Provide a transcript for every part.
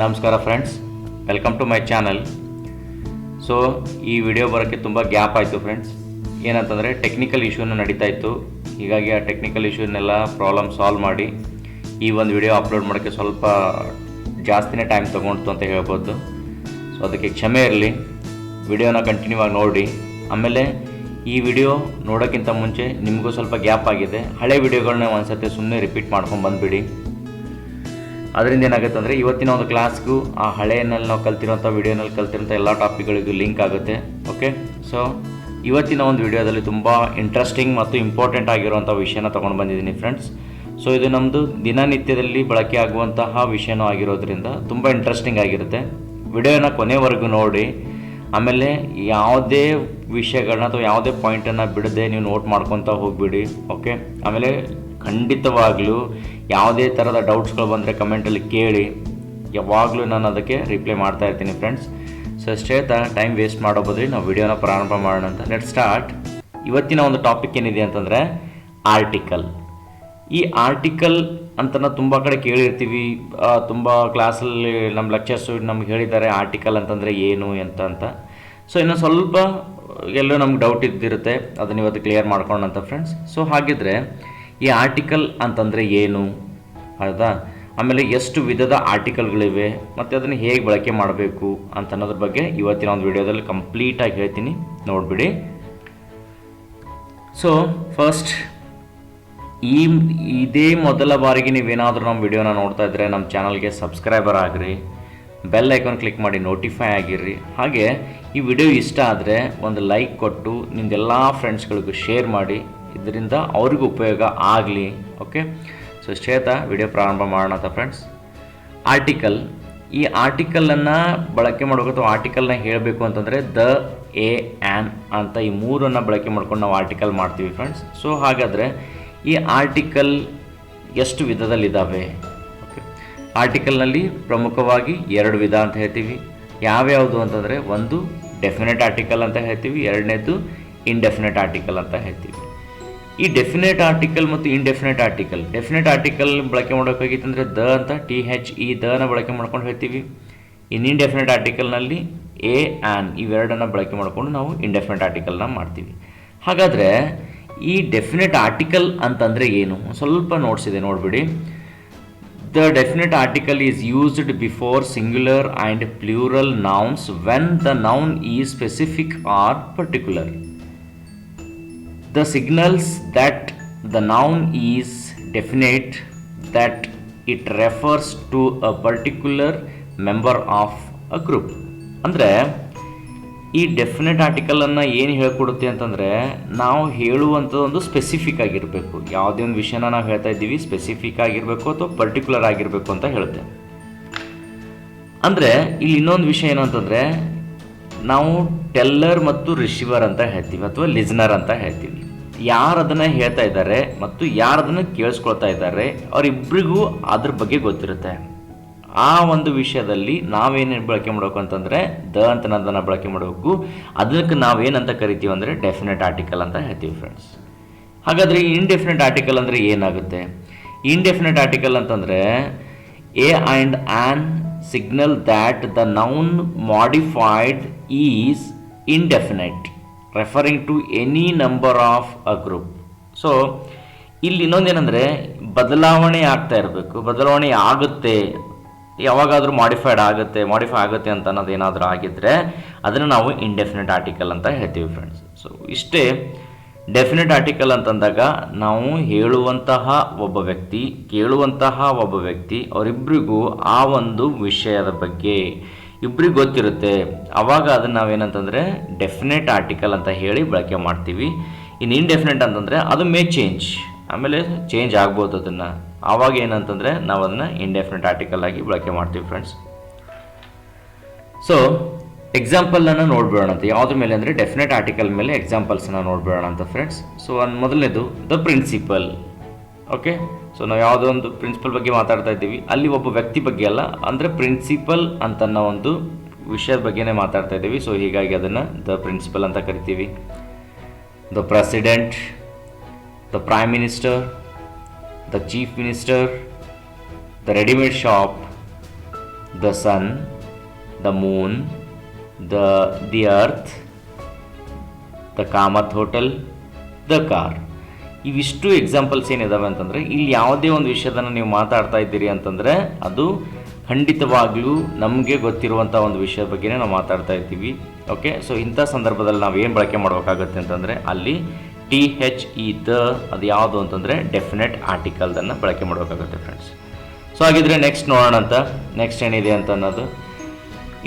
ನಮಸ್ಕಾರ friends welcome to my channel so ಈ video ಬರೋಕ್ಕೆ ತುಂಬ ಗ್ಯಾಪ್ ಆಯಿತು ಫ್ರೆಂಡ್ಸ್ ಏನಂತಂದರೆ ಟೆಕ್ನಿಕಲ್ ಇಶ್ಯೂನ ನಡೀತಾ ಇತ್ತು. ಹೀಗಾಗಿ ಆ ಟೆಕ್ನಿಕಲ್ ಇಶ್ಯೂನೆಲ್ಲ ಪ್ರಾಬ್ಲಮ್ ಸಾಲ್ವ್ ಮಾಡಿ ಈ ಒಂದು ವಿಡಿಯೋ ಅಪ್ಲೋಡ್ ಮಾಡೋಕ್ಕೆ ಸ್ವಲ್ಪ ಜಾಸ್ತಿನೇ ಟೈಮ್ ತೊಗೊಂಡ್ತು ಅಂತ ಹೇಳ್ಬೋದು. ಸೊ ಅದಕ್ಕೆ ಕ್ಷಮೆ ಇರಲಿ. ವಿಡಿಯೋನ ಕಂಟಿನ್ಯೂ ಆಗಿ ನೋಡಿ. ಆಮೇಲೆ ಈ ವಿಡಿಯೋ ನೋಡೋಕ್ಕಿಂತ ಮುಂಚೆ ನಿಮಗೂ ಸ್ವಲ್ಪ ಗ್ಯಾಪ್ ಆಗಿದೆ. ಹಳೆ ವಿಡಿಯೋಗಳನ್ನ ಒಂದ್ಸತಿ ಸುಮ್ಮನೆ ರಿಪೀಟ್ ಮಾಡ್ಕೊಂಡು ಬಂದುಬಿಡಿ. ಅದರಿಂದ ಏನಾಗುತ್ತೆ ಅಂದರೆ ಇವತ್ತಿನ ಒಂದು ಕ್ಲಾಸ್ಗೂ ಆ ಹಳೆಯಲ್ಲಿ ನಾವು ಕಲ್ತಿರೋಂಥ ವಿಡಿಯೋನಲ್ಲಿ ಕಲ್ತಿರೋಂಥ ಎಲ್ಲ ಟಾಪಿಕ್ಗಳಿಗೂ ಲಿಂಕ್ ಆಗುತ್ತೆ ಓಕೆ ಸೊ ಇವತ್ತಿನ ಒಂದು ವಿಡಿಯೋದಲ್ಲಿ ತುಂಬ ಇಂಟ್ರೆಸ್ಟಿಂಗ್ ಮತ್ತು ಇಂಪಾರ್ಟೆಂಟ್ ಆಗಿರುವಂಥ ವಿಷಯನ ತೊಗೊಂಡು ಬಂದಿದ್ದೀನಿ ಫ್ರೆಂಡ್ಸ್ ಸೊ ಇದು ನಮ್ಮದು ದಿನನಿತ್ಯದಲ್ಲಿ ಬಳಕೆ ಆಗುವಂತಹ ವಿಷಯನೂ ಆಗಿರೋದ್ರಿಂದ ತುಂಬ ಇಂಟ್ರೆಸ್ಟಿಂಗ್ ಆಗಿರುತ್ತೆ. ವಿಡಿಯೋನ ಕೊನೆವರೆಗೂ ನೋಡಿ, ಆಮೇಲೆ ಯಾವುದೇ ವಿಷಯಗಳನ್ನ ಅಥವಾ ಯಾವುದೇ ಪಾಯಿಂಟನ್ನು ಬಿಡದೆ ನೀವು ನೋಟ್ ಮಾಡ್ಕೊತಾ ಹೋಗ್ಬಿಡಿ ಓಕೆ ಆಮೇಲೆ ಖಂಡಿತವಾಗ್ಲೂ ಯಾವುದೇ ಥರದ ಡೌಟ್ಸ್ಗಳು ಬಂದರೆ ಕಮೆಂಟಲ್ಲಿ ಕೇಳಿ. ಯಾವಾಗಲೂ ನಾನು ಅದಕ್ಕೆ ರಿಪ್ಲೈ ಮಾಡ್ತಾ ಇರ್ತೀನಿ ಫ್ರೆಂಡ್ಸ್ ಸೊ ಅಷ್ಟೇ ಟೈಮ್ ವೇಸ್ಟ್ ಮಾಡೋ ಬದಲಿ ನಾವು ವಿಡಿಯೋನ ಪ್ರಾರಂಭ ಮಾಡೋಣ ಅಂತ. ಲೆಟ್ ಸ್ಟಾರ್ಟ್ ಇವತ್ತಿನ ಒಂದು ಟಾಪಿಕ್ ಏನಿದೆ ಅಂತಂದರೆ ಆರ್ಟಿಕಲ್ ಈ ಆರ್ಟಿಕಲ್ ಅಂತ ನಾವು ತುಂಬ ಕಡೆ ಕೇಳಿರ್ತೀವಿ. ತುಂಬ ಕ್ಲಾಸಲ್ಲಿ ನಮ್ಮ ಲೆಕ್ಚರ್ಸು ನಮ್ಗೆ ಹೇಳಿದ್ದಾರೆ ಆರ್ಟಿಕಲ್ ಅಂತಂದರೆ ಏನು ಅಂತ ಅಂತ. ಸೊ ಇನ್ನು ಸ್ವಲ್ಪ ಎಲ್ಲೋ ನಮ್ಗೆ ಡೌಟ್ ಇದ್ದಿರುತ್ತೆ. ಅದನ್ನ ಇವತ್ತು ಕ್ಲಿಯರ್ ಮಾಡ್ಕೊಳ್ಳೋಣ ಫ್ರೆಂಡ್ಸ್ ಸೊ ಹಾಗಿದ್ರೆ ಈ ಆರ್ಟಿಕಲ್ ಅಂತಂದರೆ ಏನು? ಹೌದಾ? ಆಮೇಲೆ ಎಷ್ಟು ವಿಧದ ಆರ್ಟಿಕಲ್ಗಳಿವೆ ಮತ್ತು ಅದನ್ನು ಹೇಗೆ ಬಳಕೆ ಮಾಡಬೇಕು ಅಂತ ಅನ್ನೋದ್ರ ಬಗ್ಗೆ ಇವತ್ತಿನ ಒಂದು ವಿಡಿಯೋದಲ್ಲಿ ಕಂಪ್ಲೀಟಾಗಿ ಹೇಳ್ತೀನಿ. ನೋಡಿಬಿಡಿ. ಸೊ ಫಸ್ಟ್ ಈ ಇದೇ ಮೊದಲ ಬಾರಿಗೆ ನೀವೇನಾದರೂ ನಮ್ಮ ವಿಡಿಯೋನ ನೋಡ್ತಾ ಇದ್ದರೆ ನಮ್ಮ ಚಾನಲ್ಗೆ ಸಬ್ಸ್ಕ್ರೈಬರ್ ಆಗಿರಿ ಬೆಲ್ ಐಕಾನ್ ಕ್ಲಿಕ್ ಮಾಡಿ ನೋಟಿಫೈ ಆಗಿರ್ರಿ. ಹಾಗೆ ಈ ವಿಡಿಯೋ ಇಷ್ಟ ಆದರೆ ಒಂದು ಲೈಕ್ ಕೊಟ್ಟು ನಿಮ್ದೆಲ್ಲ ಫ್ರೆಂಡ್ಸ್ಗಳಿಗೂ ಶೇರ್ ಮಾಡಿ. ಇದರಿಂದ ಅವ್ರಿಗೂ ಉಪಯೋಗ ಆಗಲಿ ಓಕೆ ಸೊ ಶ್ವೇತ ವಿಡಿಯೋ ಪ್ರಾರಂಭ ಮಾಡೋಣ ಫ್ರೆಂಡ್ಸ್ ಆರ್ಟಿಕಲ್ ಈ ಆರ್ಟಿಕಲನ್ನು ಬಳಕೆ ಮಾಡಬೇಕು ಅಥವಾ ಆರ್ಟಿಕಲ್ನ ಹೇಳಬೇಕು ಅಂತಂದರೆ ದ ಎ ಆ್ಯನ್ ಅಂತ ಈ ಮೂರನ್ನು ಬಳಕೆ ಮಾಡ್ಕೊಂಡು ನಾವು ಆರ್ಟಿಕಲ್ ಮಾಡ್ತೀವಿ ಫ್ರೆಂಡ್ಸ್ ಸೊ ಹಾಗಾದರೆ ಈ ಆರ್ಟಿಕಲ್ ಎಷ್ಟು ವಿಧದಲ್ಲಿದ್ದಾವೆ ಓಕೆ ಆರ್ಟಿಕಲ್ನಲ್ಲಿ ಪ್ರಮುಖವಾಗಿ ಎರಡು ವಿಧ ಅಂತ ಹೇಳ್ತೀವಿ. ಯಾವ್ಯಾವುದು ಅಂತಂದರೆ ಒಂದು ಡೆಫಿನೆಟ್ ಆರ್ಟಿಕಲ್ ಅಂತ ಹೇಳ್ತೀವಿ, ಎರಡನೇದು ಇಂಡೆಫಿನೆಟ್ ಆರ್ಟಿಕಲ್ ಅಂತ ಹೇಳ್ತೀವಿ. ಈ ಡೆಫಿನೆಟ್ ಆರ್ಟಿಕಲ್ ಮತ್ತು ಇಂಡೆಫಿನೆಟ್ ಆರ್ಟಿಕಲ್ ಡೆಫಿನೆಟ್ ಆರ್ಟಿಕಲ್ ಬಳಕೆ ಮಾಡೋಕ್ಕಾಗಿತ್ತಂದರೆ ದ ಅಂತ ಟಿ ಹೆಚ್ ಇ ದನ ಬಳಕೆ ಮಾಡ್ಕೊಂಡು ಹೇಳ್ತೀವಿ. ಇನ್ ಇಂಡೆಫಿನೆಟ್ ಆರ್ಟಿಕಲ್ನಲ್ಲಿ ಎ ಆ್ಯನ್ ಇವೆರಡನ್ನು ಬಳಕೆ ಮಾಡಿಕೊಂಡು ನಾವು ಇಂಡೆಫಿನೆಟ್ ಆರ್ಟಿಕಲ್ನ ಮಾಡ್ತೀವಿ. ಹಾಗಾದರೆ ಈ ಡೆಫಿನೆಟ್ ಆರ್ಟಿಕಲ್ ಅಂತಂದರೆ ಏನು? ಸ್ವಲ್ಪ ನೋಟ್ಸಿದೆ ನೋಡಿಬಿಡಿ. The definite article is used before singular and plural nouns when the noun is specific or particular the signals that the noun is definite, that it refers to a particular member of a group. ಅಂದರೆ, ಈ definite ಆರ್ಟಿಕಲನ್ನು ಏನು ಹೇಳ್ಕೊಡುತ್ತೆ ಅಂತಂದರೆ, ನಾವು ಹೇಳುವಂಥದ್ದು ಒಂದು specific ಆಗಿರಬೇಕು. ಯಾವುದೇ ಒಂದು ವಿಷಯನ ನಾವು ಹೇಳ್ತಾ ಇದ್ದೀವಿ ಸ್ಪೆಸಿಫಿಕ್ ಆಗಿರಬೇಕು ಅಥವಾ ಪರ್ಟಿಕ್ಯುಲರ್ ಆಗಿರಬೇಕು ಅಂತ ಹೇಳುತ್ತೆ. ಅಂದರೆ, ಇಲ್ಲಿ ಇನ್ನೊಂದು ವಿಷಯ ಏನು ಅಂತಂದರೆ, ನಾವು ಟೆಲ್ಲರ್ ಮತ್ತು ರಿಸೀವರ್ ಅಂತ ಹೇಳ್ತೀವಿ ಅಥವಾ ಲಿಸ್ನರ್ ಅಂತ ಹೇಳ್ತೀವಿ. ಯಾರು ಅದನ್ನು ಹೇಳ್ತಾ ಇದ್ದಾರೆ ಮತ್ತು ಯಾರು ಅದನ್ನು ಕೇಳಿಸ್ಕೊಳ್ತಾ ಇದ್ದಾರೆ ಅವರಿಬ್ಬರಿಗೂ ಅದ್ರ ಬಗ್ಗೆ ಗೊತ್ತಿರುತ್ತೆ. ಆ ಒಂದು ವಿಷಯದಲ್ಲಿ ನಾವೇನು ಬಳಕೆ ಮಾಡಬೇಕು ಅಂತಂದರೆ, ದ ಅಂತ ಅದನ್ನು ಬಳಕೆ ಮಾಡಬೇಕು. ಅದಕ್ಕೆ ನಾವೇನಂತ ಕರಿತೀವಿ ಅಂದರೆ ಡೆಫಿನೆಟ್ ಆರ್ಟಿಕಲ್ ಅಂತ ಹೇಳ್ತೀವಿ ಫ್ರೆಂಡ್ಸ್ ಹಾಗಾದರೆ ಇಂಡೆಫಿನೆಟ್ ಆರ್ಟಿಕಲ್ ಅಂದರೆ ಏನಾಗುತ್ತೆ? ಇಂಡೆಫಿನೆಟ್ ಆರ್ಟಿಕಲ್ ಅಂತಂದರೆ a and an signal that the noun modified is indefinite referring to any number of a group so ಇಲ್ಲಿ ಇನ್ನೊಂದೇನೆಂದರೆ, ಬದಲಾವಣೆ ಆಗ್ತಾ ಇರಬೇಕು. ಬದಲಾವಣೆ ಆಗುತ್ತೆ. ಯಾವಾಗಾದರೂ ಮಾಡಿಫೈಡ್ ಆಗುತ್ತೆ ಮಾಡಿಫೈ ಆಗುತ್ತೆ ಅಂತ ಅನ್ನೋದು ಏನಾದರೂ ಆಗಿದ್ದರೆ ಅದನ್ನು ನಾವು ಇಂಡೆಫಿನೆಟ್ ಆರ್ಟಿಕಲ್ ಅಂತ ಹೇಳ್ತೀವಿ ಫ್ರೆಂಡ್ಸ್ ಸೊ ಇಷ್ಟೇ ಡೆಫಿನೆಟ್ ಆರ್ಟಿಕಲ್ ಅಂತಂದಾಗ ನಾವು ಹೇಳುವಂತಹ ಒಬ್ಬ ವ್ಯಕ್ತಿ, ಕೇಳುವಂತಹ ಒಬ್ಬ ವ್ಯಕ್ತಿ ಅವರಿಬ್ಬರಿಗೂ ಆ ಒಂದು ವಿಷಯದ ಬಗ್ಗೆ ಇಬ್ಬರಿಗೆ ಗೊತ್ತಿರುತ್ತೆ. ಆವಾಗ ಅದನ್ನು ನಾವೇನಂತಂದರೆ ಡೆಫಿನೆಟ್ ಆರ್ಟಿಕಲ್ ಅಂತ ಹೇಳಿ ಬಳಕೆ ಮಾಡ್ತೀವಿ. ಇನ್ನು ಇನ್ಡೆಫಿನೆಟ್ ಅಂತಂದರೆ ಅದು ಮೇ ಚೇಂಜ್ ಆಮೇಲೆ ಚೇಂಜ್ ಆಗ್ಬೋದು ಅದನ್ನು. ಆವಾಗ ಏನಂತಂದರೆ ನಾವು ಅದನ್ನು ಇಂಡೆಫಿನೆಟ್ ಆರ್ಟಿಕಲ್ ಆಗಿ ಬಳಕೆ ಮಾಡ್ತೀವಿ ಫ್ರೆಂಡ್ಸ್ ಸೊ ಎಕ್ಸಾಂಪಲನ್ನು ನೋಡ್ಬಿಡೋಣ ಅಂತ. ಯಾವುದ್ರ ಮೇಲೆ ಅಂದರೆ ಡೆಫಿನೆಟ್ ಆರ್ಟಿಕಲ್ ಮೇಲೆ ಎಕ್ಸಾಂಪಲ್ಸನ್ನು ನೋಡ್ಬಿಡೋಣ ಅಂತ ಫ್ರೆಂಡ್ಸ್ ಸೊ ಮೊದಲನೇದು ದ ಪ್ರಿನ್ಸಿಪಲ್ ಓಕೆ ಸೊ ನಾವು ಯಾವುದೋ ಒಂದು ಪ್ರಿನ್ಸಿಪಲ್ ಬಗ್ಗೆ ಮಾತಾಡ್ತಾ ಇದ್ದೀವಿ. ಅಲ್ಲಿ ಒಬ್ಬ ವ್ಯಕ್ತಿ ಬಗ್ಗೆ ಅಲ್ಲ, ಅಂದರೆ ಪ್ರಿನ್ಸಿಪಲ್ ಅಂತನ್ನೋ ಒಂದು ವಿಷಯದ ಬಗ್ಗೆನೇ ಮಾತಾಡ್ತಾ ಇದ್ದೀವಿ. ಸೊ ಹೀಗಾಗಿ ಅದನ್ನು ದ ಪ್ರಿನ್ಸಿಪಲ್ ಅಂತ ಕರಿತೀವಿ. The president the prime minister the chief minister the readymade shop the sun the moon the the earth the Kamath hotel the car ಇವಿಷ್ಟು ಎಕ್ಸಾಂಪಲ್ಸ್ ಏನಿದಾವೆ ಅಂತಂದರೆ, ಇಲ್ಲಿ ಯಾವುದೇ ಒಂದು ವಿಷಯದನ್ನು ನೀವು ಮಾತಾಡ್ತಾ ಇದ್ದೀರಿ ಅಂತಂದರೆ, ಅದು ಖಂಡಿತವಾಗ್ಲೂ ನಮಗೆ ಗೊತ್ತಿರುವಂಥ ಒಂದು ವಿಷಯದ ಬಗ್ಗೆನೇ ನಾವು ಮಾತಾಡ್ತಾ ಇರ್ತೀವಿ. ಓಕೆ ಸೊ ಇಂಥ ಸಂದರ್ಭದಲ್ಲಿ ನಾವು ಏನು ಬಳಕೆ ಮಾಡಬೇಕಾಗತ್ತೆ ಅಂತಂದರೆ, ಅಲ್ಲಿ ಟಿ ಹೆಚ್ ಇ ದ, ಅದು ಯಾವುದು ಅಂತಂದರೆ ಡೆಫಿನೆಟ್ ಆರ್ಟಿಕಲ್ದನ್ನು ಬಳಕೆ ಮಾಡಬೇಕಾಗುತ್ತೆ ಫ್ರೆಂಡ್ಸ್ ಸೊ ಹಾಗಿದ್ರೆ ನೆಕ್ಸ್ಟ್ ನೋಡೋಣ ಅಂತ ನೆಕ್ಸ್ಟ್ ಏನಿದೆ ಅಂತ ಅನ್ನೋದು?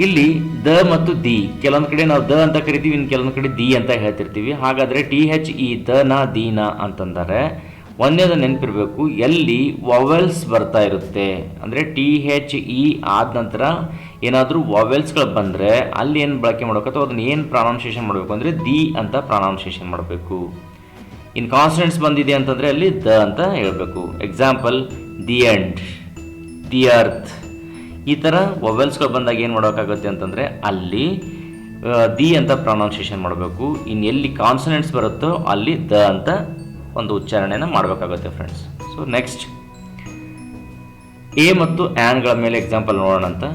ಇಲ್ಲಿ ದ ಮತ್ತು ದಿ, ಕೆಲವೊಂದು ಕಡೆ ನಾವು ದ ಅಂತ ಕರಿತೀವಿ, ಇನ್ನು ಕೆಲವೊಂದು ಕಡೆ ದಿ ಅಂತ ಹೇಳ್ತಿರ್ತೀವಿ. ಹಾಗಾದರೆ ಟಿ ಹೆಚ್ ಇ ದ ನ, ದಿ ನ ಅಂತಂದರೆ ಒಂದೇದು ನೆನಪಿರಬೇಕು, ಎಲ್ಲಿ ವವೆಲ್ಸ್ ಬರ್ತಾ ಇರುತ್ತೆ. ಅಂದರೆ ಟಿ ಹೆಚ್ ಇ ಆದ ನಂತರ ಏನಾದರೂ ವವೆಲ್ಸ್ಗಳು ಬಂದರೆ ಅಲ್ಲಿ ಏನು ಬಳಕೆ ಮಾಡಬೇಕು ಅಥವಾ ಅದನ್ನು ಏನು ಪ್ರಾನೌನ್ಸಿಯೇಷನ್ ಮಾಡಬೇಕು ಅಂದರೆ ದಿ ಅಂತ ಪ್ರಾನೌನ್ಸಿಯೇಷನ್ ಮಾಡಬೇಕು. ಇನ್ನು ಕಾನ್ಸ್ಟೆಂಟ್ಸ್ ಬಂದಿದೆ ಅಂತಂದರೆ ಅಲ್ಲಿ ದ ಅಂತ ಹೇಳಬೇಕು. Example the end the earth ಈ ಥರ ವೊವೆಲ್ಸ್ಗಳು ಬಂದಾಗ ಏನು ಮಾಡೋಕ್ಕಾಗುತ್ತೆ ಅಂತಂದರೆ ಅಲ್ಲಿ ದಿ ಅಂತ ಪ್ರೊನೌನ್ಸಿಯೇಷನ್ ಮಾಡಬೇಕು. ಇನ್ನು ಎಲ್ಲಿ ಕಾನ್ಸನೆಂಟ್ಸ್ ಬರುತ್ತೋ ಅಲ್ಲಿ ದ ಅಂತ ಒಂದು ಉಚ್ಚಾರಣೆನ ಮಾಡಬೇಕಾಗುತ್ತೆ ಫ್ರೆಂಡ್ಸ್ ಸೊ ನೆಕ್ಸ್ಟ್ ಎ ಮತ್ತು ಆ್ಯನ್ಗಳ ಮೇಲೆ ಎಕ್ಸಾಂಪಲ್ ನೋಡೋಣ ಅಂತ.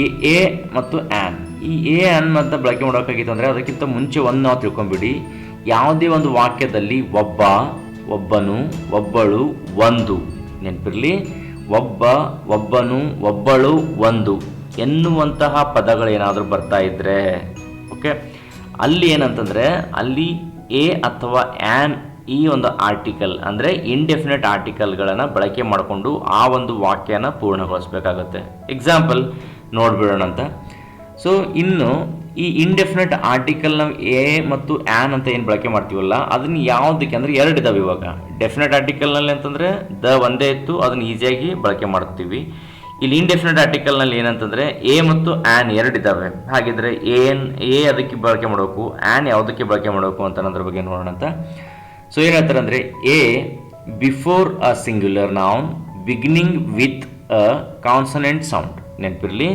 ಈ ಎ ಮತ್ತು ಆ್ಯನ್ ಈ ಎ ಆ್ಯನ್ ಅಂತ ಬಳಕೆ ಮಾಡೋಕ್ಕಾಗಿತ್ತು ಅಂದರೆ ಅದಕ್ಕಿಂತ ಮುಂಚೆ ಒಂದು ನಾವು ತಿಳ್ಕೊಂಬಿಡಿ. ಯಾವುದೇ ಒಂದು ವಾಕ್ಯದಲ್ಲಿ ಒಬ್ಬ, ಒಬ್ಬನು, ಒಬ್ಬಳು, ಒಂದು ನೆನಪಿರಲಿ. ಒಬ್ಬ, ಒಬ್ಬನು, ಒಬ್ಬಳು, ಒಂದು ಎನ್ನುವಂತಹ ಪದಗಳೇನಾದರೂ ಬರ್ತಾ ಇದ್ದರೆ ಓಕೆ? ಅಲ್ಲಿ ಏನಂತಂದರೆ, ಅಲ್ಲಿ ಎ ಅಥವಾ ಆ್ಯನ್ ಈ ಒಂದು ಆರ್ಟಿಕಲ್, ಅಂದರೆ ಇಂಡೆಫಿನೆಟ್ ಆರ್ಟಿಕಲ್ಗಳನ್ನು ಬಳಕೆ ಮಾಡಿಕೊಂಡು ಆ ಒಂದು ವಾಕ್ಯನ ಪೂರ್ಣಗೊಳಿಸ್ಬೇಕಾಗತ್ತೆ. ಎಕ್ಸಾಂಪಲ್ ನೋಡ್ಬಿಡೋಣ ಅಂತ ಸೊ ಇನ್ನು ಈ ಇಂಡೆಫಿನೆಟ್ ಆರ್ಟಿಕಲ್ ನಾವು ಎ ಮತ್ತು ಆ್ಯನ್ ಅಂತ ಏನು ಬಳಕೆ ಮಾಡ್ತೀವಲ್ಲ, ಅದನ್ನ ಯಾವುದಕ್ಕೆ ಅಂದರೆ ಎರಡು ಇದಾವೆ ಇವಾಗ. ಡೆಫಿನೆಟ್ ಆರ್ಟಿಕಲ್ನಲ್ಲಿ ಅಂತಂದರೆ ದ ಒಂದೇ ಇತ್ತು, ಅದನ್ನು ಈಸಿಯಾಗಿ ಬಳಕೆ ಮಾಡ್ತೀವಿ. ಇಲ್ಲಿ ಇಂಡೆಫಿನೆಟ್ ಆರ್ಟಿಕಲ್ನಲ್ಲಿ ಏನಂತಂದರೆ ಎ ಮತ್ತು ಆ್ಯನ್ ಎರಡು ಇದ್ದಾವೆ ಹಾಗಿದ್ರೆ ಏನ್ ಎ ಅದಕ್ಕೆ ಬಳಕೆ ಮಾಡಬೇಕು ಆ್ಯನ್ ಯಾವುದಕ್ಕೆ ಬಳಕೆ ಮಾಡಬೇಕು ಅಂತ ಅನ್ನೋದ್ರ ಬಗ್ಗೆ ನೋಡೋಣ ಅಂತ. ಸೊ ಏನು ಹೇಳ್ತಾರೆ ಅಂದರೆ a before a singular noun beginning with a consonant sound ನೆನಪಿರಲಿ?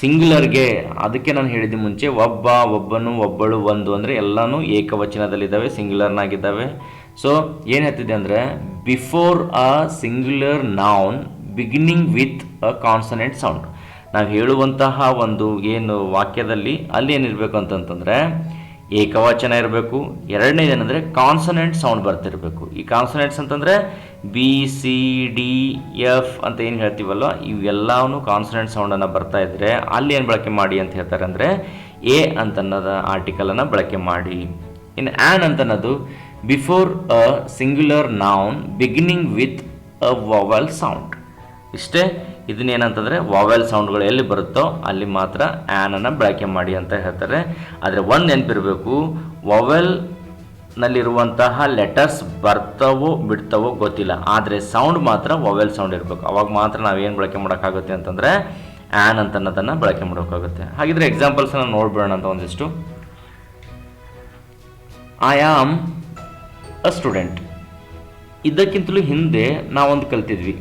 ಸಿಂಗ್ಯುಲರ್ಗೆ ಅದಕ್ಕೆ ನಾನು ಹೇಳಿದ ಮುಂಚೆ, ಒಬ್ಬ ಒಬ್ಬನು ಒಬ್ಬಳು ಒಂದು ಅಂದರೆ ಎಲ್ಲನೂ ಏಕವಚನದಲ್ಲಿದ್ದಾವೆ ಸಿಂಗ್ಯುಲರ್ನಾಗಿದ್ದಾವೆ ಸೊ ಏನು ಹೇಳ್ತಿದೆ ಅಂದರೆ before a singular noun beginning with a consonant sound ನಾವು ಹೇಳುವಂತಹ ಒಂದು ಏನು ವಾಕ್ಯದಲ್ಲಿ ಅಲ್ಲಿ ಏನಿರಬೇಕು ಅಂತಂತಂದರೆ ಏಕವಚನ ಇರಬೇಕು. ಎರಡನೇದೇನೆಂದರೆ ಕಾನ್ಸನೆಂಟ್ ಸೌಂಡ್ ಬರ್ತಿರಬೇಕು. ಈ ಕಾನ್ಸನೆಂಟ್ಸ್ ಅಂತಂದರೆ ಬಿ ಸಿ ಡಿ ಎಫ್ ಅಂತ ಏನು ಹೇಳ್ತೀವಲ್ಲ ಇವೆಲ್ಲವೂ ಕಾನ್ಸನೆಂಟ್ ಸೌಂಡನ್ನು ಬರ್ತಾ ಇದ್ದರೆ ಅಲ್ಲಿ ಏನು ಬಳಕೆ ಮಾಡಿ ಅಂತ ಹೇಳ್ತಾರೆ ಅಂದರೆ ಎ ಅಂತನ್ನೋದ ಆರ್ಟಿಕಲನ್ನು ಬಳಕೆ ಮಾಡಿ. ಇನ್ನು ಆ್ಯನ್ ಅಂತನ್ನೋದು before a singular noun beginning with a vowel sound ಇಷ್ಟೇ? ಇದನ್ನೇನಂತಂದರೆ ವಾವೆಲ್ ಸೌಂಡ್ಗಳು ಎಲ್ಲಿ ಬರುತ್ತೋ ಅಲ್ಲಿ ಮಾತ್ರ ಆ್ಯನನ್ನು ಬಳಕೆ ಮಾಡಿ ಅಂತ ಹೇಳ್ತಾರೆ. ಆದರೆ ಒಂದು ನೆನಪಿರಬೇಕು ನಲ್ಲಿರುವಂತಹ ಲೆಟರ್ಸ್ ಬರ್ತವೋ ಬಿಡ್ತವೋ ಗೊತ್ತಿಲ್ಲ. ಆದರೆ ಸೌಂಡ್ ಮಾತ್ರ ವಾವೆಲ್ ಸೌಂಡ್ ಇರಬೇಕು. ಅವಾಗ ಮಾತ್ರ ನಾವೇನು ಬಳಕೆ ಮಾಡೋಕ್ಕಾಗುತ್ತೆ ಅಂತಂದರೆ ಆ್ಯನ್ ಅಂತ ಅನ್ನೋದನ್ನು ಬಳಕೆ ಮಾಡೋಕ್ಕಾಗುತ್ತೆ. ಹಾಗಿದ್ರೆ ಎಕ್ಸಾಂಪಲ್ಸನ್ನು ನೋಡ್ಬಿಡೋಣ ಅಂತ ಒಂದಿಷ್ಟು. ಐ ಆಮ್ ಅ ಸ್ಟೂಡೆಂಟ್ ಇದಕ್ಕಿಂತಲೂ ಹಿಂದೆ ನಾವೊಂದು ಕಲ್ತಿದ್ವಿ.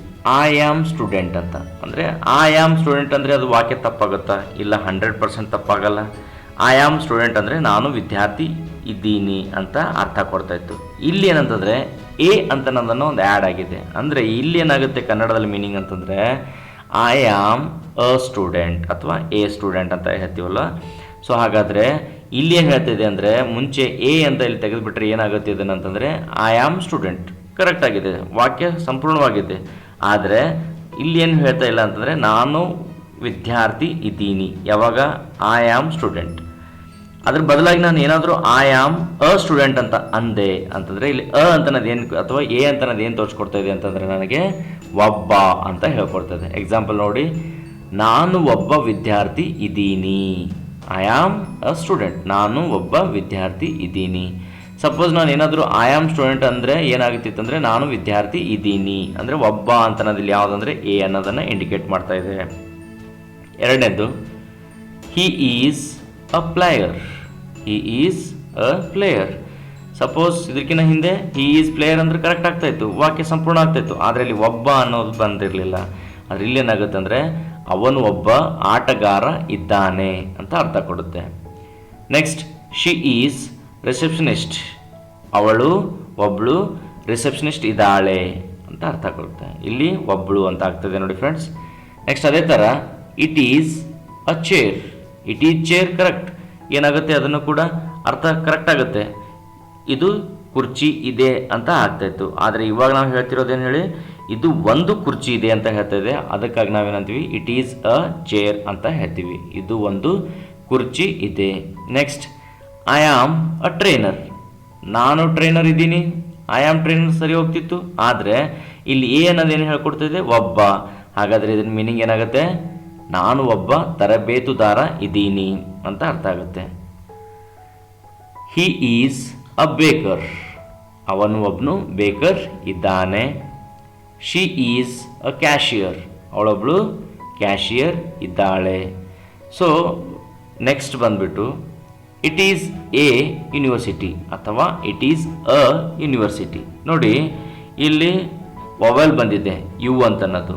ಐ ಆಮ್ ಸ್ಟೂಡೆಂಟ್ ಅಂತ. ಅಂದರೆ ಐ ಆಮ್ ಸ್ಟೂಡೆಂಟ್ ಅಂದರೆ ಅದು ವಾಕ್ಯ ತಪ್ಪಾಗುತ್ತಾ? ಇಲ್ಲ ಹಂಡ್ರೆಡ್ ಪರ್ಸೆಂಟ್ ತಪ್ಪಾಗಲ್ಲ. ಐ ಆಮ್ ಸ್ಟೂಡೆಂಟ್ ಅಂದರೆ ನಾನು ವಿದ್ಯಾರ್ಥಿ ಇದ್ದೀನಿ ಅಂತ ಅರ್ಥ ಕೊಡ್ತಾ ಇತ್ತು. ಇಲ್ಲಿ ಏನಂತಂದರೆ ಎ ಅಂತ ನನ್ನನ್ನು ಒಂದು ಆ್ಯಡ್ ಆಗಿದೆ. ಅಂದರೆ ಇಲ್ಲಿ ಏನಾಗುತ್ತೆ ಕನ್ನಡದಲ್ಲಿ ಮೀನಿಂಗ್ ಅಂತಂದರೆ ಐ ಆಮ್ ಅ ಸ್ಟೂಡೆಂಟ್ ಅಥವಾ ಎ ಸ್ಟೂಡೆಂಟ್ ಅಂತ ಹೇಳ್ತೀವಲ್ಲ. ಸೊ ಹಾಗಾದರೆ ಇಲ್ಲಿ ಏನು ಹೇಳ್ತಿದೆ ಅಂದರೆ, ಮುಂಚೆ ಎ ಅಂತ ಇಲ್ಲಿ ತೆಗೆದುಬಿಟ್ರೆ ಏನಾಗುತ್ತೆ ಇದನ್ನಂತಂದರೆ ಐ ಆಮ್ ಸ್ಟೂಡೆಂಟ್ ಕರೆಕ್ಟ್ ಆಗಿದೆ. ವಾಕ್ಯ ಸಂಪೂರ್ಣವಾಗಿದೆ. ಆದರೆ ಇಲ್ಲಿ ಏನು ಹೇಳ್ತಾ ಇಲ್ಲ ಅಂತಂದರೆ ನಾನು ವಿದ್ಯಾರ್ಥಿ ಇದ್ದೀನಿ. ಯಾವಾಗ? ಐ ಆಮ್ ಸ್ಟೂಡೆಂಟ್ ಅದ್ರ ಬದಲಾಗಿ ನಾನು ಏನಾದರೂ ಐ ಆಮ್ ಅ ಸ್ಟೂಡೆಂಟ್ ಅಂತ ಅಂದೆ ಅಂತಂದರೆ ಇಲ್ಲಿ ಅ ಅಂತನದು ಏನು ಅಥವಾ ಎ ಅಂತನದು ಏನು ತೋರಿಸ್ಕೊಡ್ತಾ ಇದೆ ಅಂತಂದರೆ ನನಗೆ ಒಬ್ಬ ಅಂತ ಹೇಳ್ಕೊಡ್ತದೆ. ಎಕ್ಸಾಂಪಲ್ ನೋಡಿ. ನಾನು ಒಬ್ಬ ವಿದ್ಯಾರ್ಥಿ ಇದ್ದೀನಿ. ಐ ಆಮ್ ಅ ಸ್ಟೂಡೆಂಟ್ ನಾನು ಒಬ್ಬ ವಿದ್ಯಾರ್ಥಿ ಇದ್ದೀನಿ. ಸಪೋಸ್ ನಾನು ಏನಾದರೂ ಐ ಆಮ್ ಸ್ಟೂಡೆಂಟ್ ಅಂದರೆ ಏನಾಗುತ್ತಿತ್ತಂದರೆ, ನಾನು ವಿದ್ಯಾರ್ಥಿ ಇದ್ದೀನಿ. ಅಂದರೆ, ಒಬ್ಬ ಅಂತ ಅನ್ನೋದಿಲ್ಲ ಯಾವುದಂದರೆ ಎ ಅನ್ನೋದನ್ನು ಇಂಡಿಕೇಟ್ ಮಾಡ್ತಾ ಇದೆ. ಎರಡನೇದು he is a player he is a player suppose ಇದಕ್ಕಿಂತ ಹಿಂದೆ ಹಿ ಈಸ್ ಪ್ಲೇಯರ್ ಅಂದರೆ ಕರೆಕ್ಟ್ ಆಗ್ತಾ ಇತ್ತು, ವಾಕ್ಯ ಸಂಪೂರ್ಣ ಆಗ್ತಾಯಿತ್ತು ಆದರೆ ಇಲ್ಲಿ ಒಬ್ಬ ಅನ್ನೋದು ಬಂದಿರಲಿಲ್ಲ. ಆದರೆ ಇಲ್ಲಿ ಏನಾಗುತ್ತೆ ಅಂದರೆ ಅವನು ಒಬ್ಬ ಆಟಗಾರ ಇದ್ದಾನೆ ಅಂತ ಅರ್ಥ ಕೊಡುತ್ತೆ. ನೆಕ್ಸ್ಟ್ ಶಿ ಈಸ್ ರಿಸೆಪ್ಷನಿಸ್ಟ್ ಅವಳು ಒಬ್ಬಳು ರಿಸೆಪ್ಷನಿಸ್ಟ್ ಇದ್ದಾಳೆ ಅಂತ ಅರ್ಥ ಕೊಡುತ್ತೆ. ಇಲ್ಲಿ ಒಬ್ಬಳು ಅಂತ ಆಗ್ತದೆ ನೋಡಿ ಫ್ರೆಂಡ್ಸ್ ನೆಕ್ಸ್ಟ್ ಅದೇ ಥರ it is a chair it is chair correct ಏನಾಗುತ್ತೆ ಅದನ್ನು ಕೂಡ? ಅರ್ಥ ಕರೆಕ್ಟ್ ಆಗುತ್ತೆ. ಇದು ಕುರ್ಚಿ ಇದೆ ಅಂತ ಆಗ್ತಾಯಿತ್ತು ಆದರೆ ಇವಾಗ ನಾವು ಹೇಳ್ತಿರೋದೇನು ಹೇಳಿ? ಇದು ಒಂದು ಕುರ್ಚಿ ಇದೆ ಅಂತ ಹೇಳ್ತಾ ಇದೆ. ಅದಕ್ಕಾಗಿ ನಾವೇನಂತೀವಿ? ಇಟ್ ಈಸ್ ಅ ಚೇರ್ ಅಂತ ಹೇಳ್ತೀವಿ. ಇದು ಒಂದು ಕುರ್ಚಿ ಇದೆ. Next I am a trainer ನಾನು ಟ್ರೈನರ್ ಇದ್ದೀನಿ. ಐ ಆಮ್ ಟ್ರೈನರ್ ಸರಿ ಹೋಗ್ತಿತ್ತು. ಆದರೆ ಇಲ್ಲಿ ಎ ಅನ್ನೋದೇನು ಹೇಳ್ಕೊಡ್ತಿದೆ ಒಬ್ಬ. ಹಾಗಾದರೆ ಇದನ್ನ ಮೀನಿಂಗ್ ಏನಾಗುತ್ತೆ? ನಾನು ಒಬ್ಬ ತರಬೇತುದಾರ ಇದ್ದೀನಿ ಅಂತ ಅರ್ಥ ಆಗುತ್ತೆ. ಹಿ ಈಸ್ ಅ ಬೇಕರ್ ಅವನು ಒಬ್ಬನು ಬೇಕರ್ ಇದ್ದಾನೆ. ಶಿ ಈಸ್ ಅ ಕ್ಯಾಶಿಯರ್ ಅವಳೊಬ್ಳು ಕ್ಯಾಶಿಯರ್ ಇದ್ದಾಳೆ. ಸೊ ನೆಕ್ಸ್ಟ್ ಬಂದ್ಬಿಟ್ಟು ಇಟ್ ಈಸ್ ಎ ಯೂನಿವರ್ಸಿಟಿ ಅಥವಾ ಇಟ್ ಈಸ್ ಅ ಯೂನಿವರ್ಸಿಟಿ ನೋಡಿ, ಇಲ್ಲಿ ವವೆಲ್ ಬಂದಿದೆ ಯು ಅಂತ ಅನ್ನೋದು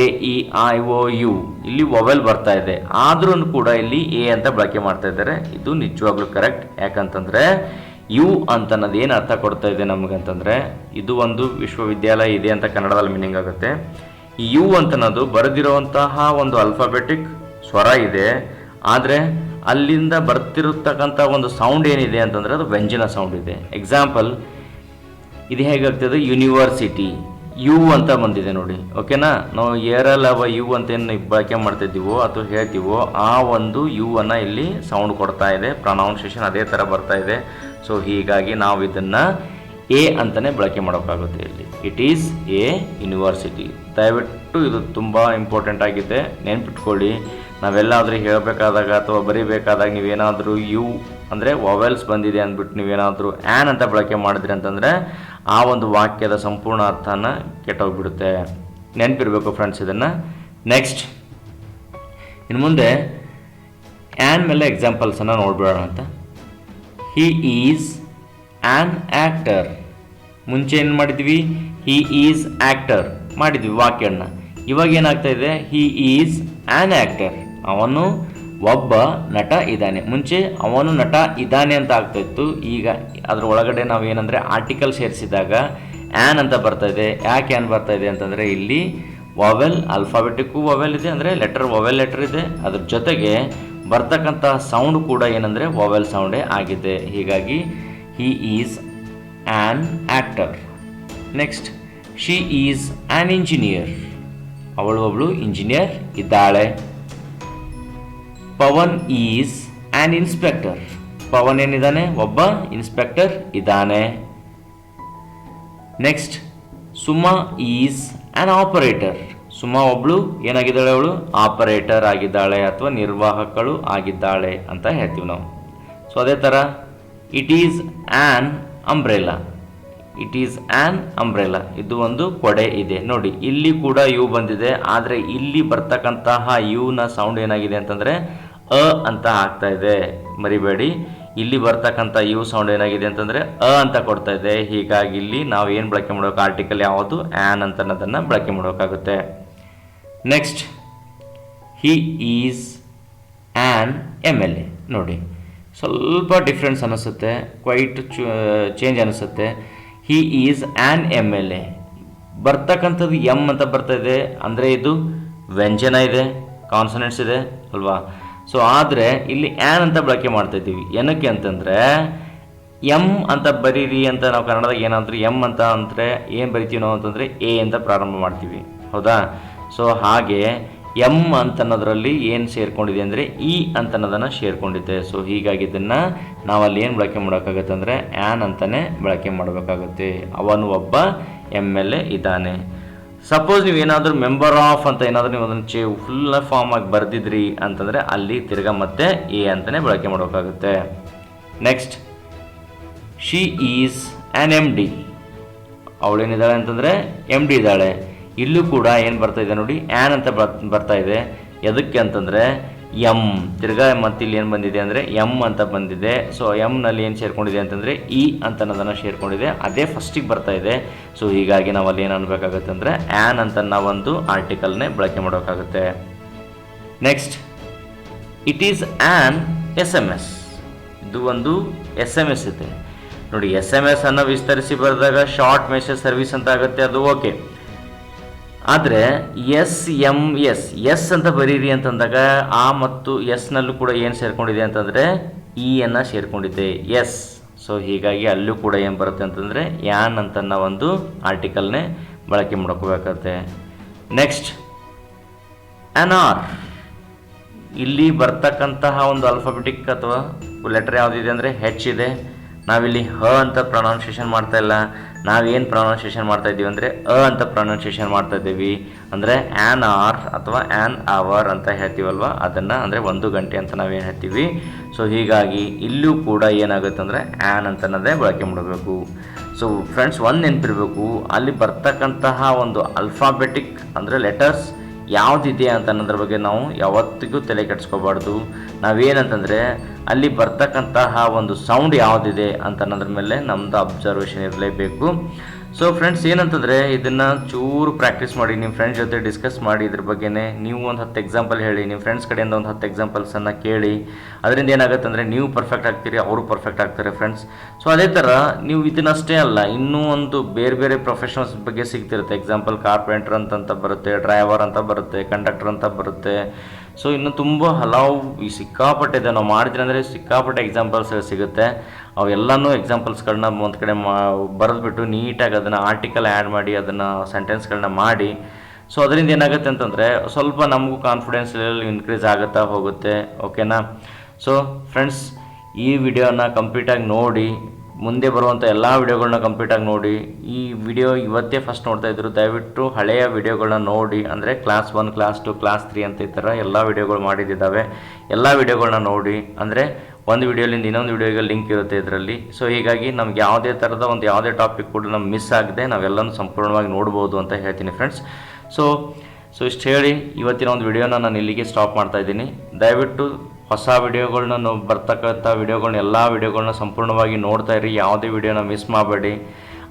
A E I O U ಇಲ್ಲಿ ವೊವೆಲ್ ಬರ್ತಾ ಇದೆ. ಆದ್ರೂ ಕೂಡ ಇಲ್ಲಿ ಎ ಅಂತ ಬಳಕೆ ಮಾಡ್ತಾ ಇದ್ದಾರೆ. ಇದು ನಿಜವಾಗ್ಲೂ ಕರೆಕ್ಟ್ ಯಾಕಂತಂದರೆ ಯು ಅಂತ ಅನ್ನೋದು ಏನು ಅರ್ಥ ಕೊಡ್ತಾ ಇದೆ ನಮಗಂತಂದರೆ, ಇದು ಒಂದು ವಿಶ್ವವಿದ್ಯಾಲಯ ಇದೆ ಅಂತ ಕನ್ನಡದಲ್ಲಿ ಮೀನಿಂಗ್ ಆಗುತ್ತೆ. ಯು ಅಂತ ಅನ್ನೋದು ಬರೆದಿರುವಂತಹ ಒಂದು ಅಲ್ಫಾಬೆಟಿಕ್ ಸ್ವರ ಇದೆ. ಆದರೆ ಅಲ್ಲಿಂದ ಬರ್ತಿರತಕ್ಕಂಥ ಒಂದು ಸೌಂಡ್ ಏನಿದೆ ಅಂತಂದ್ರೆ ಅದು ವ್ಯಂಜನ ಸೌಂಡ್ ಇದೆ. ಎಕ್ಸಾಂಪಲ್ ಇದು ಹೇಗಾಗ್ತದೆ? ಯೂನಿವರ್ಸಿಟಿ ಯು ಅಂತ ಬಂದಿದೆ ನೋಡಿ. ಓಕೆನಾ ನಾವು ಏರಲ್ ಅವ ಯು ಅಂತ ಏನು ಬಳಕೆ ಮಾಡ್ತಿದ್ದೀವೋ ಅಥವಾ ಹೇಳ್ತೀವೋ, ಆ ಒಂದು ಯು ಅನ್ನು ಇಲ್ಲಿ ಸೌಂಡ್ ಕೊಡ್ತಾ ಇದೆ. ಪ್ರೊನೌನ್ಸಿಯೇಷನ್ ಅದೇ ಥರ ಬರ್ತಾ ಇದೆ. ಸೊ ಹೀಗಾಗಿ ನಾವು ಇದನ್ನು ಎ ಅಂತಲೇ ಬಳಕೆ ಮಾಡೋಕ್ಕಾಗುತ್ತೆ ಇಲ್ಲಿ. ಇಟ್ ಈಸ್ ಎ ಯೂನಿವರ್ಸಿಟಿ ದಯವಿಟ್ಟು ಇದು ತುಂಬ ಇಂಪಾರ್ಟೆಂಟ್ ಆಗಿದೆ. ನೆನ್ಪಿಟ್ಕೊಳ್ಳಿ. ನಾವೆಲ್ಲಾದರೂ ಹೇಳಬೇಕಾದಾಗ ಅಥವಾ ಬರೀಬೇಕಾದಾಗ ನೀವೇನಾದರೂ ಯು ಅಂದರೆ ವವೆಲ್ಸ್ ಬಂದಿದೆ ಅಂದ್ಬಿಟ್ಟು ನೀವೇನಾದರೂ ಆ್ಯನ್ ಅಂತ ಬಳಕೆ ಮಾಡಿದ್ರಿ ಅಂತಂದರೆ ಆ ಒಂದು ವಾಕ್ಯದ ಸಂಪೂರ್ಣ ಅರ್ಥನ ಕೆಟ್ಟೋಗ್ಬಿಡುತ್ತೆ. ನೆನಪಿರಬೇಕು ಫ್ರೆಂಡ್ಸ್ ಇದನ್ನು. ನೆಕ್ಸ್ಟ್ ಇನ್ನು ಮುಂದೆ ಆ್ಯನ್ ಮೇಲೆ ಎಕ್ಸಾಂಪಲ್ಸನ್ನು ನೋಡ್ಬಿಡೋಣ ಅಂತ. ಹಿ ಈಸ್ ಆ್ಯನ್ ಆ್ಯಕ್ಟರ್ ಮುಂಚೆ ಏನು ಮಾಡಿದ್ವಿ? ಹಿ ಈಸ್ ಆ್ಯಕ್ಟರ್ ಮಾಡಿದ್ವಿ ವಾಕ್ಯನ ಇವಾಗ ಏನಾಗ್ತಾ ಇದೆ? ಹಿ ಈಸ್ ಆ್ಯನ್ ಆ್ಯಕ್ಟರ್ ಅವನು ಒಬ್ಬ ನಟ ಇದ್ದಾನೆ. ಮುಂಚೆ ಅವನು ನಟ ಇದ್ದಾನೆ ಅಂತ ಆಗ್ತಾಯಿತ್ತು ಈಗ ಅದ್ರ ಒಳಗಡೆ ನಾವು ಏನಂದರೆ ಆರ್ಟಿಕಲ್ ಸೇರಿಸಿದಾಗ ಆ್ಯನ್ ಅಂತ ಬರ್ತಾ ಇದೆ ಯಾಕೆ ಆ್ಯನ್ ಬರ್ತಾ ಇದೆ ಅಂತಂದರೆ ಇಲ್ಲಿ ವವೆಲ್ ಆಲ್ಫಾಬೆಟಿಕ್ಕು ವವೆಲ್ ಇದೆ, ಅಂದರೆ ಲೆಟರ್ ವವೆಲ್ ಲೆಟರ್ ಇದೆ. ಅದ್ರ ಜೊತೆಗೆ ಬರ್ತಕ್ಕಂಥ ಸೌಂಡ್ ಕೂಡ ಏನಂದರೆ ವವೆಲ್ ಸೌಂಡೇ ಆಗಿದೆ. ಹೀಗಾಗಿ he is an actor next she is an engineer ಅವಳು ಒಬ್ಬಳು ಇಂಜಿನಿಯರ್ ಇದ್ದಾಳೆ. Pavan is an inspector Pavan ಏನಿದ್ದಾನೆ ಒಬ್ಬ ಇನ್ಸ್ಪೆಕ್ಟರ್ ಇದ್ದಾನೆ. Next Suma is an operator Suma ಒಬ್ಳು ಏನಾಗಿದ್ದಾಳೆ ಅವಳು? ಆಪರೇಟರ್ ಆಗಿದ್ದಾಳೆ ಅಥವಾ ನಿರ್ವಾಹಕಳು ಆಗಿದ್ದಾಳೆ ಅಂತ ಹೇಳ್ತೀವಿ ನಾವು. ಸೊ ಅದೇ ಥರ it is an umbrella it is an umbrella ಇದು ಒಂದು ಕೊಡೆ ಇದೆ. ನೋಡಿ, ಇಲ್ಲಿ ಕೂಡ ಯು ಬಂದಿದೆ. ಆದರೆ ಇಲ್ಲಿ ಬರ್ತಕ್ಕಂತಹ ಯುನ ಸೌಂಡ್ ಏನಾಗಿದೆ ಅಂತಂದರೆ ಅ ಅಂತ ಆಗ್ತಾ ಇದೆ. ಮರಿಬೇಡಿ. ಇಲ್ಲಿ ಬರ್ತಕ್ಕಂಥ ಯು ಸೌಂಡ್ ಏನಾಗಿದೆ ಅಂತಂದರೆ ಅ ಅಂತ ಕೊಡ್ತಾ ಇದೆ. ಹೀಗಾಗಿ ಇಲ್ಲಿ ನಾವು ಏನು ಬಳಕೆ ಮಾಡೋಕೆ ಆರ್ಟಿಕಲ್ ಯಾವುದು? ಆ್ಯನ್ ಅಂತ ಅನ್ನೋದನ್ನು ಬಳಕೆ ಮಾಡೋಕ್ಕಾಗುತ್ತೆ next he is an M L A ನೋಡಿ, ಸ್ವಲ್ಪ ಡಿಫ್ರೆನ್ಸ್ ಅನಿಸುತ್ತೆ ಕ್ವೈಟ್ ಚೇಂಜ್ ಅನಿಸುತ್ತೆ. He is an M L A ಬರ್ತಕ್ಕಂಥದ್ದು ಎಂ ಅಂತ ಬರ್ತಾ ಇದೆ. ಅಂದರೆ ಇದು ವ್ಯಂಜನ ಇದೆ ಕಾನ್ಸನೆಂಟ್ಸ್ ಇದೆ, ಅಲ್ವಾ? ಸೊ ಆದರೆ ಇಲ್ಲಿ ಆ್ಯನ್ ಅಂತ ಬಳಕೆ ಮಾಡ್ತಾ ಇದ್ದೀವಿ. ಏನಕ್ಕೆ ಅಂತಂದರೆ ಎಂ ಅಂತ ಬರೀರಿ ಅಂತ ನಾವು ಕನ್ನಡದಾಗ ಏನಾದರೂ ಎಂ ಅಂತ ಅಂದರೆ ಏನು ಬರಿತೀವಿ ನಾವು ಅಂತಂದರೆ ಎ ಅಂತ ಪ್ರಾರಂಭ ಮಾಡ್ತೀವಿ. ಹೌದಾ? ಸೊ ಹಾಗೆ ಎಂ ಅಂತ ಅನ್ನೋದರಲ್ಲಿ ಏನು ಸೇರ್ಕೊಂಡಿದೆ ಅಂದರೆ ಇ ಅಂತ ಅನ್ನೋದನ್ನು ಸೊ ಹೀಗಾಗಿ ಇದನ್ನು ನಾವಲ್ಲಿ ಏನು ಬಳಕೆ ಮಾಡೋಕ್ಕಾಗತ್ತೆ ಅಂದರೆ ಆ್ಯನ್ ಅಂತಲೇ ಬಳಕೆ ಮಾಡಬೇಕಾಗುತ್ತೆ. ಅವನು ಒಬ್ಬ ಎಂ ಎಲ್ ಎ ಇದ್ದಾನೆ. ಸಪೋಸ್ ನೀವು ಏನಾದರೂ ಮೆಂಬರ್ ಆಫ್ ಅಂತ ಏನಾದರೂ ನೀವು ಅದನ್ನು ಚೇ ಫುಲ್ ಫಾರ್ಮ್ ಆಗಿ ಬರೆದಿದ್ರಿ ಅಂತಂದರೆ ಅಲ್ಲಿ ತಿರ್ಗಾ ಮತ್ತೆ ಎ ಅಂತಲೇ ಬಳಕೆ ಮಾಡಬೇಕಾಗುತ್ತೆ. Next she is an M D ಅವಳೇನಿದ್ದಾಳೆ ಅಂತಂದರೆ ಎಂ ಡಿ ಇದ್ದಾಳೆ. ಇಲ್ಲೂ ಕೂಡ ಏನು ಬರ್ತಾ ಇದೆ ನೋಡಿ ಆ್ಯನ್ ಅಂತ ಬರ್- ಬರ್ತಾ ಇದೆ. ಎದಕ್ಕೆ ಅಂತಂದರೆ ಎಂ. ತಿರ್ಗಾ ಮತ್ತೆ ಇಲ್ಲಿ ಏನು ಬಂದಿದೆ ಅಂದರೆ ಎಂ ಅಂತ ಬಂದಿದೆ. ಸೊ ಎಮ್ನಲ್ಲಿ ಏನು ಸೇರ್ಕೊಂಡಿದೆ ಅಂತಂದರೆ ಇ ಅಂತ ಅನ್ನೋದನ್ನು ಸೇರ್ಕೊಂಡಿದೆ. ಅದೇ ಫಸ್ಟಿಗೆ ಬರ್ತಾ ಇದೆ. ಸೊ ಹೀಗಾಗಿ ನಾವು ಅಲ್ಲಿ ಏನು ಅನ್ಬೇಕಾಗುತ್ತೆ ಅಂದರೆ ಆ್ಯನ್ ಅಂತ ನಾವೊಂದು ಆರ್ಟಿಕಲ್ನೇ ಬಳಕೆ ಮಾಡೋಕ್ಕಾಗುತ್ತೆ next it is an S M S ಇದು ಒಂದು ಎಸ್ ಎಂ ಎಸ್ ಇದೆ. ನೋಡಿ ಎಸ್ ಎಂ ಎಸ್ ಅನ್ನು ವಿಸ್ತರಿಸಿ ಬರೆದಾಗ ಶಾರ್ಟ್ ಮೆಸೇಜ್ ಸರ್ವಿಸ್ ಅಂತ ಆಗುತ್ತೆ, ಅದು ಓಕೆ ಆದರೆ ಎಸ್ ಎಂ ಎಸ್ ಎಸ್ ಅಂತ ಬರೀರಿ ಅಂತಂದಾಗ ಆ ಮತ್ತು ಎಸ್ನಲ್ಲೂ ಕೂಡ ಏನು ಸೇರ್ಕೊಂಡಿದೆ ಅಂತಂದರೆ ಇ ಅನ್ನು ಸೇರ್ಕೊಂಡಿದೆ ಎಸ್ ಸೊ ಹೀಗಾಗಿ ಅಲ್ಲೂ ಕೂಡ ಏನು ಬರುತ್ತೆ ಅಂತಂದರೆ ಯಾನ್ ಅಂತ ಒಂದು ಆರ್ಟಿಕಲ್ನೇ ಬಳಕೆ ಮಾಡ್ಕೋಬೇಕಾಗತ್ತೆ. ನೆಕ್ಸ್ಟ್ ಆರ್ ಇಲ್ಲಿ ಬರ್ತಕ್ಕಂತಹ ಒಂದು ಅಲ್ಫಾಬೆಟಿಕ್ ಅಥವಾ ಲೆಟರ್ ಯಾವುದಿದೆ ಅಂದರೆ ಹೆಚ್ ಇದೆ. ನಾವಿಲ್ಲಿ ಹ ಅಂತ ಪ್ರೊನೌನ್ಸಿಯೇಷನ್ ಮಾಡ್ತಾ ಇಲ್ಲ. ನಾವೇನು ಪ್ರೊನೌನ್ಸಿಯೇಷನ್ ಮಾಡ್ತಾ ಇದ್ದೀವಿ ಅಂದರೆ ಅ ಅಂತ ಪ್ರೊನೌನ್ಸಿಯೇಷನ್ ಮಾಡ್ತಾ ಇದ್ದೀವಿ. ಅಂದರೆ ಆ್ಯನ್ ಆರ್ ಅಥವಾ ಆ್ಯನ್ ಅವರ್ ಅಂತ ಹೇಳ್ತೀವಲ್ವ? ಅದನ್ನು ಅಂದರೆ ಒಂದು ಗಂಟೆ ಅಂತ ನಾವೇನು ಹೇಳ್ತೀವಿ. ಸೊ ಹೀಗಾಗಿ ಇಲ್ಲೂ ಕೂಡ ಏನಾಗುತ್ತೆ ಅಂದರೆ ಆ್ಯನ್ ಅಂತ ಅನ್ನೋದೇ ಬಳಕೆ ಮಾಡಬೇಕು. ಸೊ ಫ್ರೆಂಡ್ಸ್ ಒಂದು ನೆನಪಿರಬೇಕು. ಅಲ್ಲಿ ಬರ್ತಕ್ಕಂತಹ ಒಂದು ಅಲ್ಫಾಬೆಟಿಕ್ ಅಂದರೆ ಲೆಟರ್ಸ್ ಯಾವುದಿದೆ ಅಂತ ಅನ್ನೋದ್ರ ಬಗ್ಗೆ ನಾವು ಯಾವತ್ತಿಗೂ ತಲೆ ಕೆಡಿಸ್ಕೋಬಾರ್ದು. ನಾವೇನಂತಂದರೆ, ಅಲ್ಲಿ ಬರ್ತಕ್ಕಂತಹ ಒಂದು ಸೌಂಡ್ ಯಾವುದಿದೆ ಅಂತ ಅನ್ನೋದ್ರ ಮೇಲೆ ನಮ್ಮದು ಅಬ್ಸರ್ವೇಷನ್ ಇರಲೇಬೇಕು. ಸೊ ಫ್ರೆಂಡ್ಸ್ ಏನಂತಂದರೆ ಇದನ್ನು ಚೂರು ಪ್ರಾಕ್ಟೀಸ್ ಮಾಡಿ ನಿಮ್ಮ ಫ್ರೆಂಡ್ಸ್ ಜೊತೆ ಡಿಸ್ಕಸ್ ಮಾಡಿ, ಇದ್ರ ಬಗ್ಗೆನೇ ನೀವು ಒಂದು ಹತ್ತು ಎಕ್ಸಾಂಪಲ್ ಹೇಳಿ ನಿಮ್ಮ ಫ್ರೆಂಡ್ಸ್ ಕಡೆಯಿಂದ ಒಂದು ಹತ್ತು ಎಕ್ಸಾಂಪಲ್ಸನ್ನು ಕೇಳಿ, ಅದರಿಂದ ಏನಾಗುತ್ತೆ ಅಂದರೆ ನೀವು ಪರ್ಫೆಕ್ಟ್ ಆಗ್ತೀರಿ, ಅವರು ಪರ್ಫೆಕ್ಟ್ ಆಗ್ತಾರೆ ಫ್ರೆಂಡ್ಸ್ ಸೊ ಅದೇ ಥರ ನೀವು ಇದನ್ನಷ್ಟೇ ಅಲ್ಲ, ಇನ್ನೂ ಒಂದು ಬೇರೆ ಬೇರೆ ಪ್ರೊಫೆಷನಲ್ಸ್ ಬಗ್ಗೆ ಸಿಗ್ತಿರುತ್ತೆ. ಎಕ್ಸಾಂಪಲ್ ಕಾರ್ಪೆಂಟರ್ ಅಂತಂತ ಬರುತ್ತೆ ಡ್ರೈವರ್ ಅಂತ ಬರುತ್ತೆ ಕಂಡಕ್ಟರ್ ಅಂತ ಬರುತ್ತೆ ಸೊ ಇನ್ನು ತುಂಬ ಹಲವು ಈ ಸಿಕ್ಕಾಪಟ್ಟೆ ಇದೆ ನಾವು ಮಾಡಿದ್ರೆ ಅಂದರೆ ಸಿಕ್ಕಾಪಟ್ಟೆ ಎಕ್ಸಾಂಪಲ್ಸ್ ಸಿಗುತ್ತೆ. ಅವೆಲ್ಲನೂ ಎಕ್ಸಾಂಪಲ್ಸ್ಗಳನ್ನ ಒಂದು ಕಡೆ ಮಾ, ಬರೆದ್ಬಿಟ್ಟು ನೀಟಾಗಿ ಅದನ್ನು ಆರ್ಟಿಕಲ್ ಆ್ಯಡ್ ಮಾಡಿ, ಅದನ್ನು ಸೆಂಟೆನ್ಸ್ಗಳನ್ನ ಮಾಡಿ. ಸೊ ಅದರಿಂದ ಏನಾಗುತ್ತೆ ಅಂತಂದರೆ ಸ್ವಲ್ಪ ನಮಗೂ ಕಾನ್ಫಿಡೆನ್ಸ್ ಲೆವೆಲ್ ಇನ್ಕ್ರೀಸ್ ಆಗುತ್ತಾ ಹೋಗುತ್ತೆ. ಓಕೆನಾ ಸೊ ಫ್ರೆಂಡ್ಸ್ ಈ ವಿಡಿಯೋನ ಕಂಪ್ಲೀಟಾಗಿ ನೋಡಿ. ಮುಂದೆ ಬರುವಂಥ ಎಲ್ಲ ವಿಡಿಯೋಗಳನ್ನ ಕಂಪ್ಲೀಟಾಗಿ ನೋಡಿ. ಈ ವಿಡಿಯೋ ಇವತ್ತೇ ಫಸ್ಟ್ ನೋಡ್ತಾ ಇದ್ದರು ದಯವಿಟ್ಟು ಹಳೆಯ ವಿಡಿಯೋಗಳನ್ನ ನೋಡಿ. ಅಂದರೆ class one class two class three ಅಂತ ಈ ಥರ ಎಲ್ಲ ವಿಡಿಯೋಗಳು ಮಾಡಿದ್ದಾವೆ ಎಲ್ಲ ವಿಡಿಯೋಗಳನ್ನ ನೋಡಿ. ಅಂದರೆ ಒಂದು ವಿಡಿಯೋಲಿಂದ ಇನ್ನೊಂದು ವಿಡಿಯೋಗೆ ಲಿಂಕ್ ಇರುತ್ತೆ ಇದರಲ್ಲಿ. ಸೊ ಹೀಗಾಗಿ ನಮ್ಗೆ ಯಾವುದೇ ಥರದ ಒಂದು ಯಾವುದೇ ಟಾಪಿಕ್ ಕೂಡ ನಮ್ಗೆ ಮಿಸ್ ಆಗದೆ ನಾವೆಲ್ಲನೂ ಸಂಪೂರ್ಣವಾಗಿ ನೋಡ್ಬೋದು ಅಂತ ಹೇಳ್ತೀನಿ ಫ್ರೆಂಡ್ಸ್ ಸೊ ಸೊ ಇಷ್ಟು ಹೇಳಿ ಇವತ್ತಿನ ಒಂದು ವಿಡಿಯೋನ ನಾನು ಇಲ್ಲಿಗೆ ಸ್ಟಾಪ್ ಮಾಡ್ತಾ ಇದ್ದೀನಿ. ದಯವಿಟ್ಟು ಹೊಸ ವಿಡಿಯೋಗಳನ್ನ ನಾವು ಬರ್ತಕ್ಕಂಥ ವಿಡಿಯೋಗಳನ್ನ ಎಲ್ಲ ವಿಡಿಯೋಗಳನ್ನ ಸಂಪೂರ್ಣವಾಗಿ ನೋಡ್ತಾ ಇರಿ, ಯಾವುದೇ ವಿಡಿಯೋನ ಮಿಸ್ ಮಾಡಬೇಡಿ.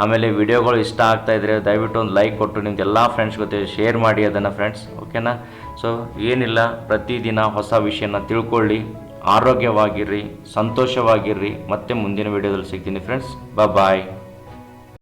ಆಮೇಲೆ ವಿಡಿಯೋಗಳು ಇಷ್ಟ ಆಗ್ತಾ ಇದ್ದರೆ ದಯವಿಟ್ಟು ಒಂದು ಲೈಕ್ ಕೊಟ್ಟು ನಿಮ್ಗೆ ಎಲ್ಲ ಫ್ರೆಂಡ್ಸ್ ಜೊತೆ ಶೇರ್ ಮಾಡಿ ಅದನ್ನು ಫ್ರೆಂಡ್ಸ್ ಓಕೆನಾ ಸೊ ಏನಿಲ್ಲ, ಪ್ರತಿದಿನ ಹೊಸ ವಿಷಯನ ತಿಳ್ಕೊಳ್ಳಿ, ಆರೋಗ್ಯವಾಗಿರ್ರಿ, ಸಂತೋಷವಾಗಿರ್ರಿ, ಮತ್ತೆ ಮುಂದಿನ ವಿಡಿಯೋದಲ್ಲಿ ಸಿಗ್ತೀನಿ ಫ್ರೆಂಡ್ಸ್ ಬಾಯ್